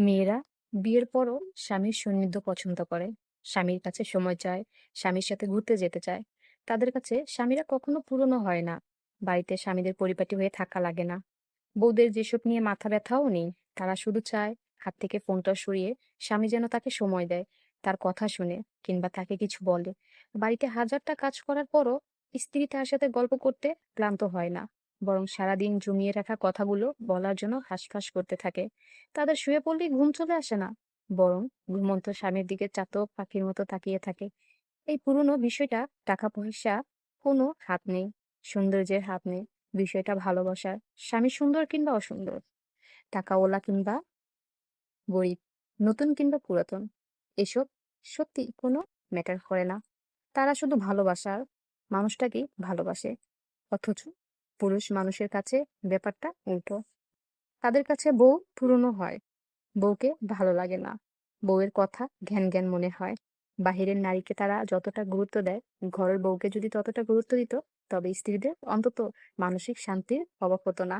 মেয়েরা বিয়ের পরও স্বামীর সান্নিধ্য পছন্দ করে। স্বামীর কাছে সময় চায়, স্বামীর সাথে ঘুরতে যেতে চায়। তাদের কাছে স্বামীরা কখনো পুরনো হয় না। বাড়িতে স্বামীদের পরিপাটি হয়ে থাকা লাগে না। বউদের যেসব নিয়ে মাথা ব্যথাও নেই, তারা শুধু চায় হাত থেকে ফোনটা সরিয়ে স্বামী যেন তাকে সময় দেয়, তার কথা শুনে কিংবা তাকে কিছু বলে। বাড়িতে হাজারটা কাজ করার পরও স্ত্রী তার সাথে গল্প করতে ক্লান্ত হয় না। বরং সারাদিন জমিয়ে রাখা কথাগুলো বলার জন্য হাঁসফাঁস করতে থাকে। তাদের শুয়ে পড়লেই ঘুম চলে আসে না। বরং ঘুমন্ত স্বামীর দিকে চাতক পাখির মতো তাকিয়ে থাকে। এই পুরনো বিষয়টা টাকা পয়সা কোনো হাত নেই, সৌন্দর্যের হাত নেই, বিষয়টা ভালোবাসার, স্বামী সুন্দর কিংবা অসুন্দর। টাকাওয়ালা কিংবা গরিব, নতুন কিংবা পুরাতন, এসব সত্যি কোনো ম্যাটার করে না। তারা শুধু ভালোবাসার, মানুষটাকেই ভালোবাসে। অথচ পুরুষ মানুষের কাছে ব্যাপারটা উল্টো। তাদের কাছে বউ পুরনো হয়। বউকে ভালো লাগে না। বউয়ের কথা ঘ্যান ঘ্যান মনে হয়। বাহিরের নারীকে তারা যতটা গুরুত্ব দেয়, ঘরের বউকে যদি ততটা গুরুত্ব দিত, তবে স্ত্রীদের অন্তত মানসিক শান্তির অভাব হতো না।